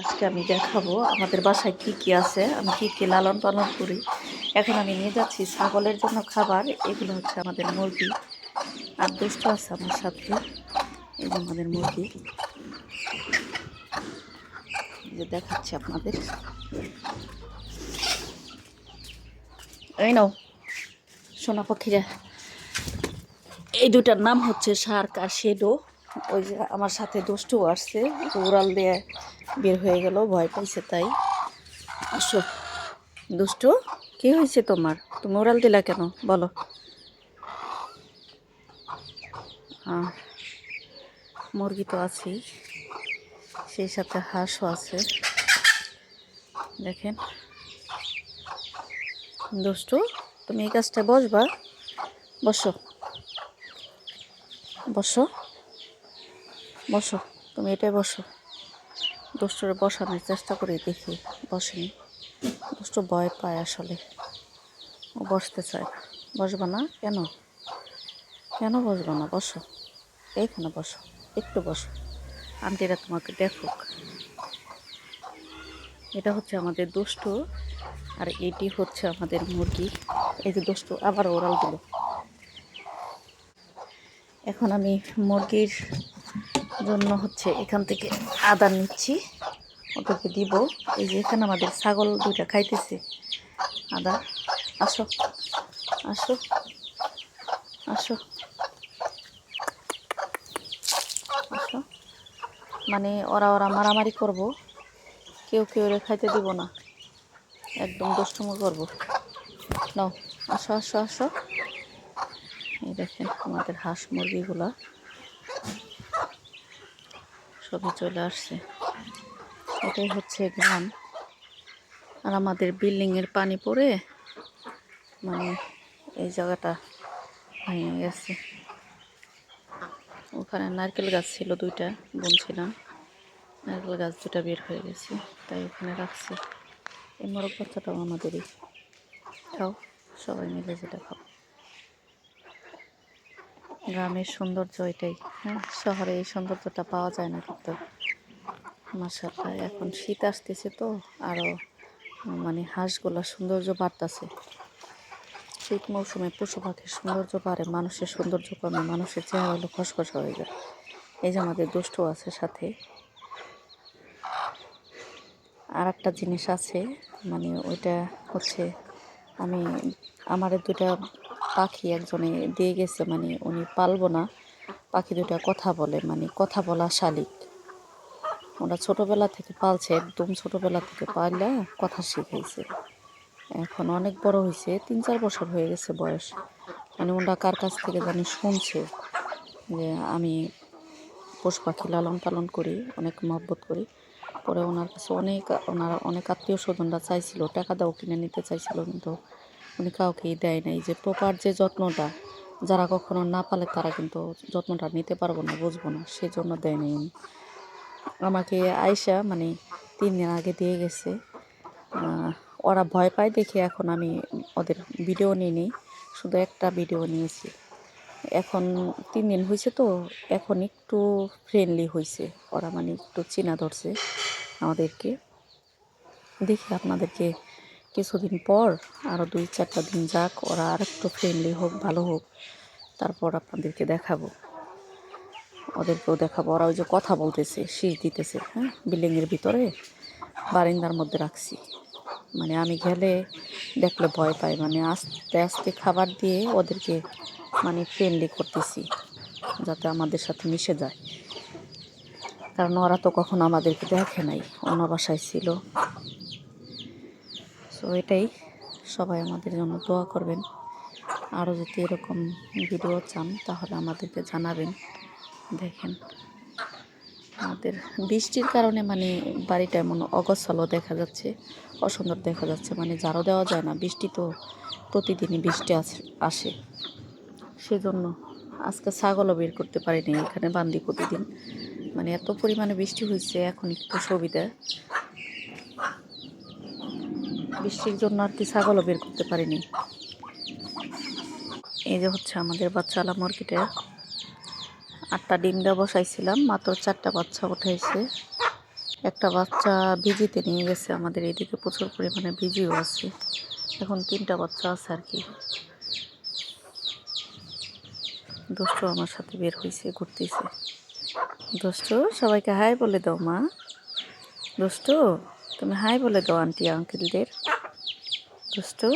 আজকে আমি দেখাবো আমাদের বাসায় কি কি আছে, আমি কি কি লালন পালন করি। এখন আমি নিয়ে যাচ্ছি ছাগলের জন্য খাবার, এগুলো হচ্ছে আমাদের মুরগি। আর দুষ্ট আছে আমার সাথে, এই আমাদের মুরগি। যে দেখাচ্ছি আপনাদের। এই নাও, সোনা পাখিরা। এই দুটার নাম হচ্ছে শার্ক আর শেডো। ওই যে আমার সাথে দুষ্টু আসছে উড়াল দিয়ে বের হয়ে গেল, ভয় পাইছে তাই। আসো। দুষ্টু, কি হয়েছে তোমার? তুমি ওরাল দিলা কেন? বলো। মুরগি তো আছেই। সেই সাথে হাঁসও আছে। দেখেন। দুষ্টু, তুমি এই কাজটা বসবা? বসো। বসো। বসো। তুমি এটাই বসো। দুষ্টুরে বসানোর চেষ্টা করে দেখি, বসেনি। দুষ্টু ভয় পায় আসলে। ও বসতে চায় বসবা না? কেন? কেন বসবা না? বসো। এইখানে বসো। একটু বসো। আন্টিরা তোমাকে দেখুক। এটা হচ্ছে আমাদের দুষ্টু আর এটি হচ্ছে আমাদের মুরগি। এই যে দুষ্টু, আবার ওরাল দিল। এখন আমি মুরগির জন্য হচ্ছে এখান থেকে আদা নিচ্ছি। ওদেরকে দিব। এই যে এখানে আমাদের ছাগল দুইটা খাইতেছে। আদা, আসো আসো আসো আসো। মানে ওরা ওরা মারামারি করব। কেউ কেউ খাইতে দিব না। একদম দুষ্টুমি করব। নাও, আসো আসো আসো। এই দেখেন আমাদের হাঁস মুরগিগুলা। সবই চলে আসছে। এটাই হচ্ছে গ্রাম। আর আমাদের বিল্ডিংয়ের পানি পড়ে মানে এই জায়গাটা ভেঙে গেছে। ওখানে নারকেল গাছ ছিল দুইটা, বুনছিলাম। নারকেল গাছ দুটা বের হয়ে গেছে, তাই ওখানে রাখছি। এই মোরগ বাচ্চাটাও আমাদেরই। খাও, সবাই মিলে যেটা খাও। গ্রামের সৌন্দর্য এটাই হ্যাঁ? শহরে এই সৌন্দর্যটা পাওয়া যায় না কিন্তু। মাসাল্লাহ এখন শীত আসতেছে তো আরও মানে হাঁসগুলোর সৌন্দর্য বাড়তেছে। শীত মৌসুমে পশু পাখির সৌন্দর্য বাড়ে, মানুষের সৌন্দর্য কমে, মানুষের চেহারা হলো খসখসা হয়ে যায়। এই যে আমাদের দুষ্ট আছে সাথে। আর একটা জিনিস আছে মানে ওইটা হচ্ছে আমি, আমার দুটা পাখি একজনে দিয়ে গেছে মানে উনি পালবো না। পাখি দুটা কথা বলে মানে কথা বলা শালিক। ওরা ছোটোবেলা থেকে পালছে, একদম ছোটোবেলা থেকে পাললে কথা শিখাইছে। এখন অনেক বড় হয়েছে তিন চার বছর হয়ে গেছে বয়স। মানে ওরা কার কাছ থেকে জানি শুনছে যে আমি পশু পাখি লালন পালন করি, অনেক মহব্বত করি। পরে ওনার কাছে অনেক, ওনার অনেক আত্মীয় স্বজনরা চাইছিল, টাকা দাও কিনে নিতে চাইছিল, কিন্তু উনি কাউকেই দেয় নাই যে প্রপার যে যত্নটা, যারা কখনো না পালে তারা কিন্তু যত্নটা নিতে পারব না, বুঝব না, সেজন্য দেয় নাই উনি। আমাকে আয়সা মানে তিন দিন আগে দিয়ে গেছে। ওরা ভয় পায় দেখে এখন আমি ওদের ভিডিও নিয়ে নিই শুধু একটা ভিডিও নিয়েছি। এখন তিন দিন হয়েছে তো, এখন একটু ফ্রেন্ডলি হয়েছে। ওরা মানে একটু চেনা ধরছে আমাদেরকে। দেখি আপনাদেরকে কিছুদিন পর আরও দুই চারটা দিন যাক, ওরা আর একটু ফ্রেন্ডলি হোক, ভালো হোক, তারপর আপনাদেরকে দেখাবো। ওদেরকেও দেখাবো। ওরা ওই যে কথা বলতেছে শীষ দিতেছে হ্যাঁ? বিল্ডিংয়ের ভিতরে, বারিন্দার মধ্যে রাখছি। মানে আমি গেলে দেখলে ভয় পাই। মানে আস্তে আস্তে খাবার দিয়ে ওদেরকে মানে ফ্রেন্ডলি করতেছি, যাতে আমাদের সাথে মিশে যায়। কারণ ওরা তো কখনো আমাদেরকে দেখে নাই। অন্য বাসায় ছিল। সো এটাই। সবাই আমাদের জন্য দোয়া করবেন। আরও যদি এরকম ভিডিও চান, তাহলে আমাদেরকে জানাবেন। দেখেন, আমাদের বৃষ্টির কারণে মানে বাড়িটা এমন অগোছালো দেখা যাচ্ছে, অসুন্দর দেখা যাচ্ছে। মানে ঝাড়ু দেওয়া যায় না, বৃষ্টি তো প্রতিদিনই বৃষ্টি আস- আসে। সেজন্য আজকে ছাগলও বের করতে পারিনি এখানে বান্দি প্রতিদিন। মানে এত পরিমাণে বৃষ্টি হয়েছে, এখন একটু সুবিধা। বৃষ্টির জন্য আর কি ছাগলও বের করতে পারিনি। এই যে হচ্ছে আমাদের বাচ্চালা মুরগিটা আটটা ডিম দেওয়া বসাইছিলাম, মাত্র চারটা বাচ্চা উঠাইছে। একটা বাচ্চা বিজিতে নিয়ে গেছে, আমাদের এদিকে প্রচুর পরিমাণে বিজিও আছে। এখন তিনটা বাচ্চা আছে আর কি। দুষ্টু আমার সাথে বের হয়েছে ঘুরতেছে। দুষ্টু, সবাইকে হাই বলে দাও মা। দুষ্টু? তুমি হাই বলে দাও আন্টি আঙ্কেলদের দুষ্টু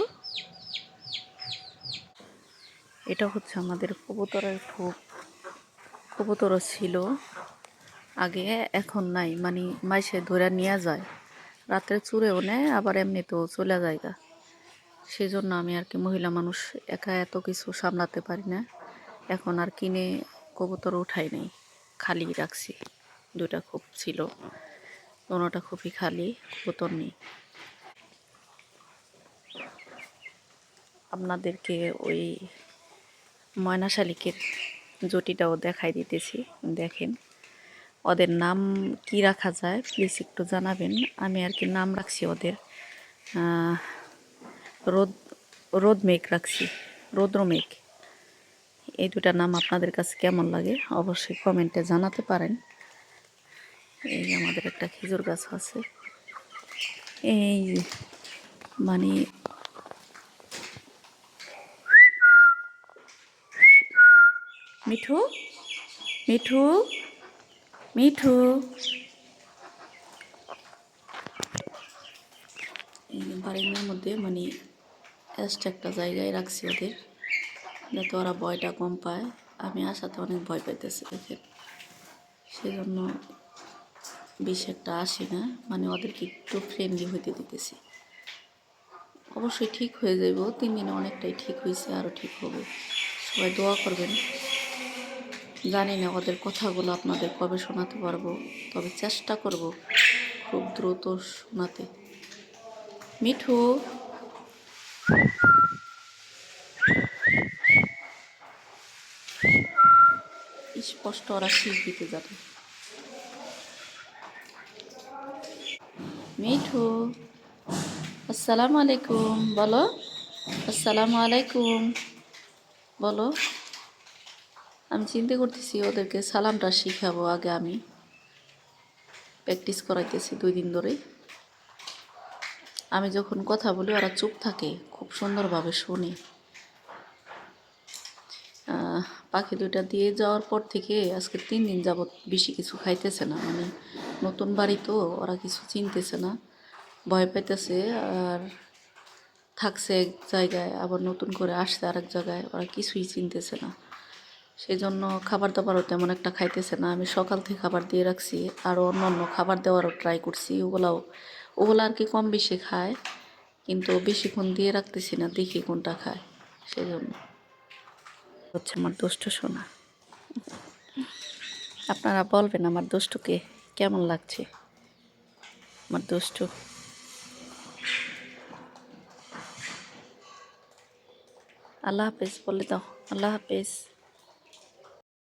এটা হচ্ছে আমাদের কবুতরের খুব, কবুতরও ছিল। আগে, এখন নাই মানে মাইসে ধরে নিয়ে যায়। রাত্রে চুরেও নেয়, আবার এমনিতেও চলে যায় গা। সেই জন্য আমি আর কি মহিলা মানুষ একা এত কিছু সামলাতে পারি না। এখন আর কিনে কবুতর উঠাই নেই, খালি রাখছি। দুটা খুব ছিল। দোনোটা খুবই খালি, কবুতর নেই। আপনাদেরকে ওই ময়না শালিকের জটিটাও দেখাই দিতেছি, দেখেন। ওদের নাম কি রাখা যায় প্লিজ একটু জানাবেন। আমি আর কি নাম রাখছি ওদের রোদ রোদ মেঘ রাখছি, রৌদ্র মেঘ। এই দুটা নাম আপনাদের কাছে কেমন লাগে, অবশ্যই কমেন্টে জানাতে পারেন। এই আমাদের একটা খেজুর গাছ আছে। এই মানে মিঠু মিঠু মিঠু। বারিন্দার মধ্যে মানে এক্সট্রা একটা জায়গায় রাখছি ওদের। যাতে ওরা ভয়টা কম পায়। আমি আসাতে অনেক ভয় পাইতেছি, দেখেন। সেই জন্য বেশি একটা আসে না মানে ওদেরকে একটু ফ্রেন্ডলি হইতে দিতেছি। অবশ্যই ঠিক হয়ে যাব তিন দিনে অনেকটাই ঠিক হয়েছে আরও ঠিক হবে। সবাই দোয়া করবেন। জানি না ওদের কথাগুলো আপনাদের কবে শোনাতে পারব, তবে চেষ্টা করব খুব দ্রুত শোনাতে। মিঠু! স্পষ্ট ওরা শিখ দিতে যাবে। মিঠু। আসসালামু আলাইকুম বলো। আসসালামু আলাইকুম বলো। আমি চিন্তা করতেছি ওদেরকে সালামটা শিখাবো, আগে আমি প্র্যাকটিস করাইতেছি দুই দিন ধরে আমি যখন কথা বলি, ওরা চুপ থাকে, খুব সুন্দরভাবে শুনে। পাখি দুইটা দিয়ে যাওয়ার পর থেকে আজকে তিন দিন যাবত বেশি কিছু খাইতেছে না। মানে নতুন বাড়ি তো, ওরা কিছু চিনতেছে না। ভয় পাইতেছে আর থাকছে এক জায়গায়, আবার নতুন করে আসছে আরেক জায়গায়, ওরা কিছুই চিনতেছে না। সেই জন্য খাবার দাবারও তেমন একটা খাইতেছে না। আমি সকাল থেকে খাবার দিয়ে রাখছি, আর অন্য অন্য খাবার দেওয়ারও ট্রাই করছি। ওগুলাও, ওগুলো আর কি কম বেশি খায়, কিন্তু বেশিক্ষণ দিয়ে রাখতেছি না, দেখি কোনটা খায়। সেই জন্য হচ্ছে আমার দুষ্ট সোনা। আপনারা বলবেন আমার দুষ্টুকে কেমন লাগছে? আমার দুষ্টু। আল্লাহ হাফেজ, বলে দাও। আল্লাহ হাফেজ।